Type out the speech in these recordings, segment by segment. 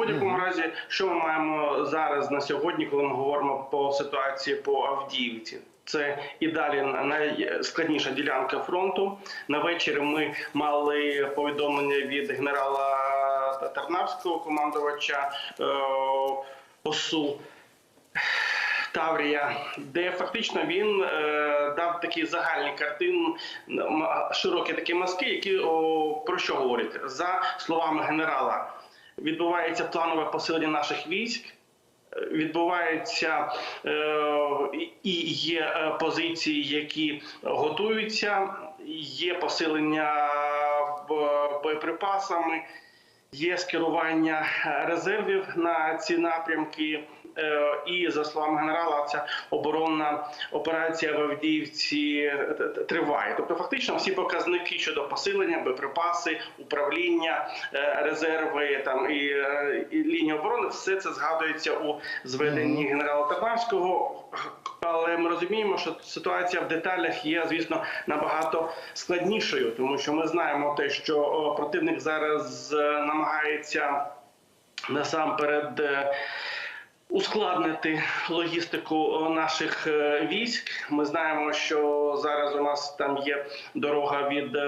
будь-якому разі, що ми маємо зараз на сьогодні, коли ми говоримо по ситуації по Авдіївці. Це і далі найскладніша ділянка фронту. На вечір ми мали повідомлення від генерала Тарнавського командувача е, ОСУ. Таврія, де фактично він е, дав такі загальні картини, широкі такі мазки, які о, про що говорять за словами генерала. Відбувається планове посилення наших військ. Відбуваються е, і є е, позиції, які готуються, є посилення боєприпасами, є скерування е, резервів на ці напрямки. Е, І за словами генерала, ця оборонна операція в Авдіївці е, триває. Тобто, фактично, всі показники щодо посилення, боєприпаси, управління, е, резерви там і, і лінії оборони, все це згадується у зведенні генерала Тарнавського. Але ми розуміємо, що ситуація в деталях є, звісно, набагато складнішою, тому що ми знаємо те, що противник зараз намагається насамперед. Ускладнити логістику е, наших е, військ. Ми знаємо, що зараз у нас там є дорога від е,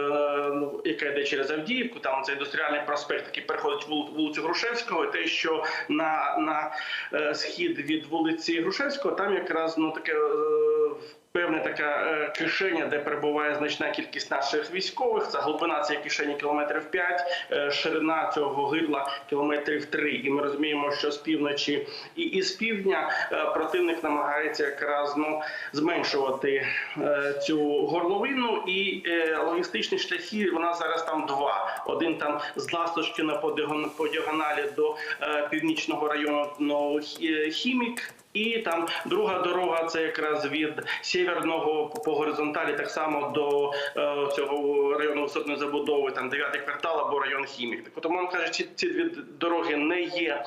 ну, яка йде через Авдіївку. Там це індустріальний проспект, який переходить вул- вулицю Грушевського. І те, що на, на схід від вулиці Грушевського, там якраз ну таке. Е, Певна така е, кишеня, де перебуває значна кількість наших військових. Це глибина цієї кишені кілометрів 5, е, ширина цього гирла кілометрів 3. І ми розуміємо, що з півночі і, і з півдня е, противник намагається якраз ну зменшувати цю горловину. І логістичні шляхи нас зараз там два: один там з Ласточкина по діагон- по діагоналі до північного району ну, Хімік. І там друга дорога це якраз від сєвєрного по горизонталі, так само до е, цього району висотної забудови, там дев'ятий квартал або район хімік. Так, от, умовно кажучи, ці дві дороги не є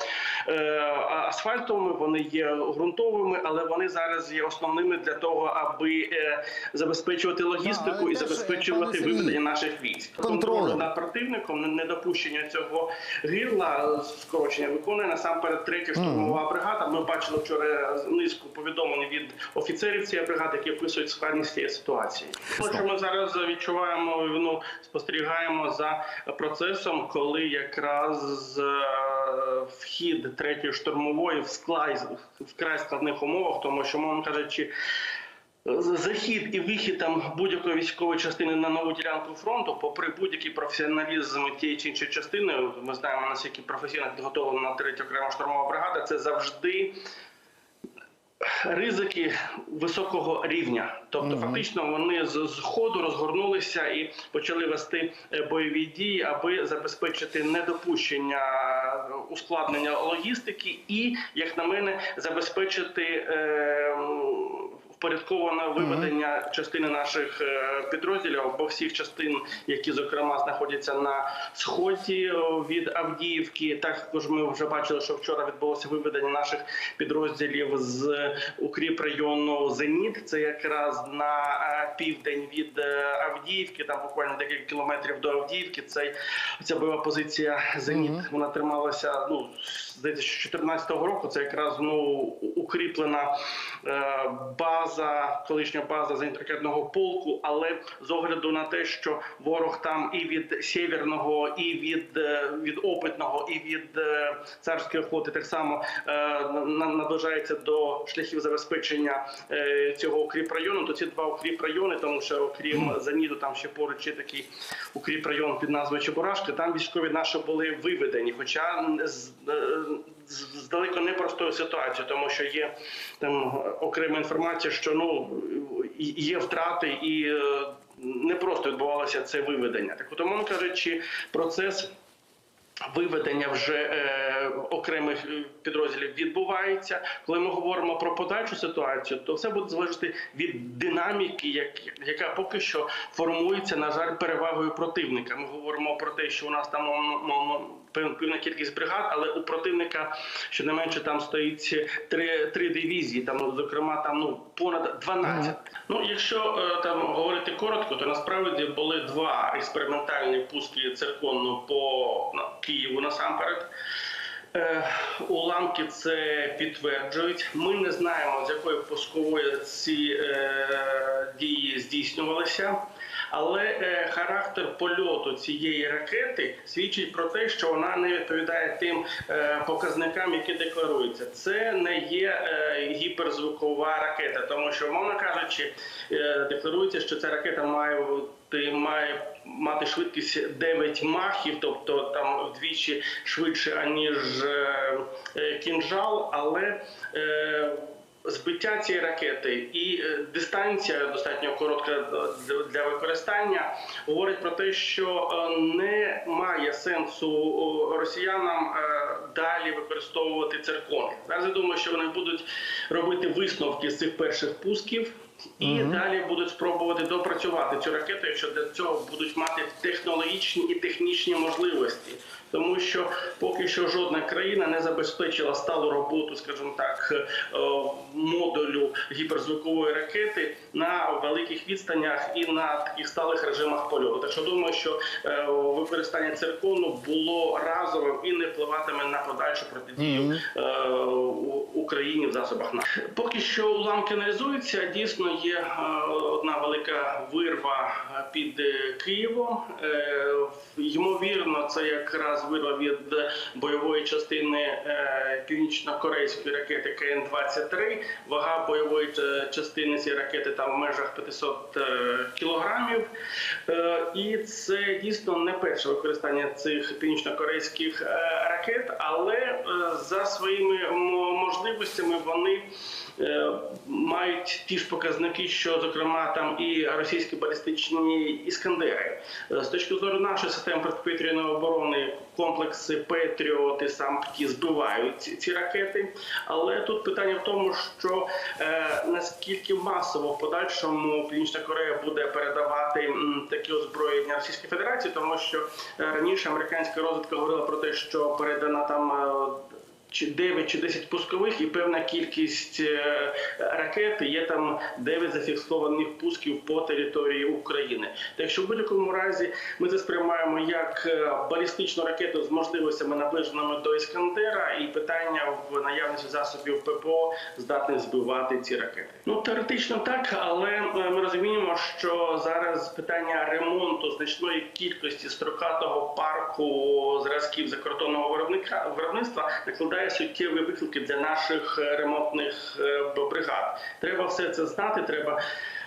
е, асфальтовими, вони є ґрунтовими, але вони зараз є основними для того, аби е, забезпечувати логістику але і е, забезпечувати виведення наших військ. Контроль над противником, недопущення цього гирла, скорочення виконує насамперед третя штурмова бригада. Ми бачили вчора низку повідомлень від офіцерів цієї бригади, які описують складність цієї ситуації. Що ми зараз відчуваємо ну, спостерігаємо за процесом, коли якраз е, вхід третьої штурмової в склай вкрай складних умовах, тому що мовно кажучи. Захід і вихід там будь-якої військової частини на нову ділянку фронту, попри будь-який професіоналізм тієї чи іншої частини, ми знаємо наскільки професійно підготовлена третя окрема штурмова бригада. Це завжди ризики високого рівня. Тобто, фактично, вони з, з ходу розгорнулися і почали вести е, бойові дії, аби забезпечити недопущення е, ускладнення логістики, і, як на мене, забезпечити. Е, Впорядковане виведення частини наших е, підрозділів або всіх частин, які зокрема знаходяться на сході від Авдіївки. Також ми вже бачили, що вчора відбулося виведення наших підрозділів з укріп району Зеніт. Це якраз на е, південь від е, Авдіївки, там буквально декілька кілометрів до Авдіївки. Цей ця бойова позиція Зеніт. Вона трималася ну здається, з 2014 року. Це якраз ну укріплена е, база, колишня база зенітно-ракетного полку. Але з огляду на те, що ворог там і від сєвєрного, і від, е, від опитного, і від е, царської флоти так само е, наближається до шляхів забезпечення е, цього укріп району. То ці два укріп райони, тому що окрім Заніду, там ще поруч є такий укріп район під назвою Чебурашки. Там військові наші були виведені, хоча з, з далеко непростою ситуацією, тому що є там окрема інформація, що ну є втрати і е, не просто відбувалося це виведення. Так, умовно кажучи, процес. Виведення вже е, окремих е, підрозділів відбувається. Коли ми говоримо про подальшу ситуацію, то все буде залежати від динаміки, як, яка поки що формується, на жаль, перевагою противника. Ми говоримо про те, що у нас там ну, ну, певна кількість бригад, але у противника щонайменше там стоїть три, три дивізії, там, ну, зокрема, там ну понад 12. Ну, якщо е, там говорити коротко, то насправді були два експериментальні пуски циркону по на, Києву насамперед. Е, уламки це підтверджують. Ми не знаємо, з якої пускової ці е, дії здійснювалися. Але е, характер польоту цієї ракети свідчить про те, що вона не відповідає тим е, показникам, які декларуються. Це не є е, гіперзвукова ракета, тому що, мовно кажучи, декларується, що ця ракета має має мати швидкість 9 махів, тобто там вдвічі швидше аніж кінжал, але збиття цієї ракети і е, дистанція достатньо коротка для- для використання говорить про те, що е, не має сенсу росіянам е, далі використовувати циркони. Зараз я думаю, що вони будуть робити висновки з цих перших пусків. І далі будуть спробувати допрацювати цю ракету, якщо для цього будуть мати технологічні і технічні можливості, тому що поки що жодна країна не забезпечила сталу роботу, скажімо так, е, модулю гіперзвукової ракети на великих відстанях і на таких сталих режимах польоту. Так що думаю, що е, використання циркону було разовим і не впливатиме на подальшу протидію у- Україні в засобах НАТО. Поки що уламки аналізуються. Дійсно є е, одна велика вирва е, під е, Києвом. Ймовірно, це якраз вирва від бойової частини північно-корейської ракети КН-23. Вага бойової частини цієї ракети там в межах 500 е, кілограмів. І це дійсно не перше використання цих північно-корейських ракет, але за своїми можливостями вони мають ті ж показники, що зокрема там і російські балістичні іскандери. Е, З точки зору нашої системи протиповітряної оборони комплекси Петріот і Сампті збивають ці, ракети. Але тут питання в тому, що е, наскільки масово в подальшому Північна Корея буде передавати такі озброєння Російській Федерації, тому що е, раніше американська розвідка говорила про те, що передана там. Чи 9 чи 10 пускових і певна кількість е, ракет. Є там 9 зафіксованих пусків по території України. Так що в будь-якому разі ми це сприймаємо як е, балістичну ракету з можливостями наближеними до Іскандера, і питання в наявності засобів ППО здатних збивати ці ракети. Ну теоретично так, але е, ми розуміємо, що зараз питання ремонту значної кількості строкатого парку зразків закордонного виробника виробництва накладає суттєві виклики для наших е, ремонтних е, бригад. Треба все це знати. Треба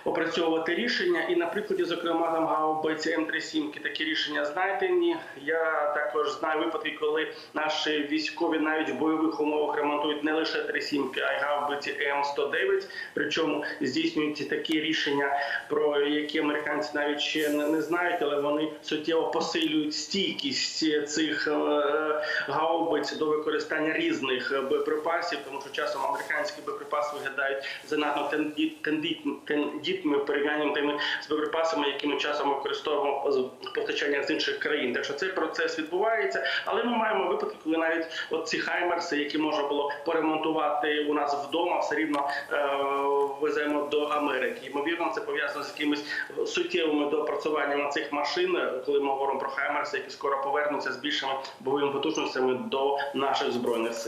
опрацьовувати рішення. І на прикладі, зокрема, там гаубиці М37 такі рішення знайдені. Я також знаю випадки, коли наші військові навіть в бойових умовах ремонтують не лише 37, а й гаубиці М109. Причому здійснюють такі рішення, про які американці навіть ще не, знають, але вони суттєво посилюють стійкість цих е, гаубиць до використання різних боєприпасів, тому що часом американські боєприпаси виглядають занадто тендітними в порівнянні тими з боєприпасами, які ми часом використовуємо з постачання з інших країн. Так що цей процес відбувається, але ми маємо випадки, коли навіть от ці хаймерси, які можна було поремонтувати у нас вдома, все рівно е, веземо до Америки. Ймовірно, це пов'язано з якимись суттєвими допрацюваннями цих машин, коли ми говоримо про хаймерси, які скоро повернуться з більшими бойовими потужностями до наших збройних сил.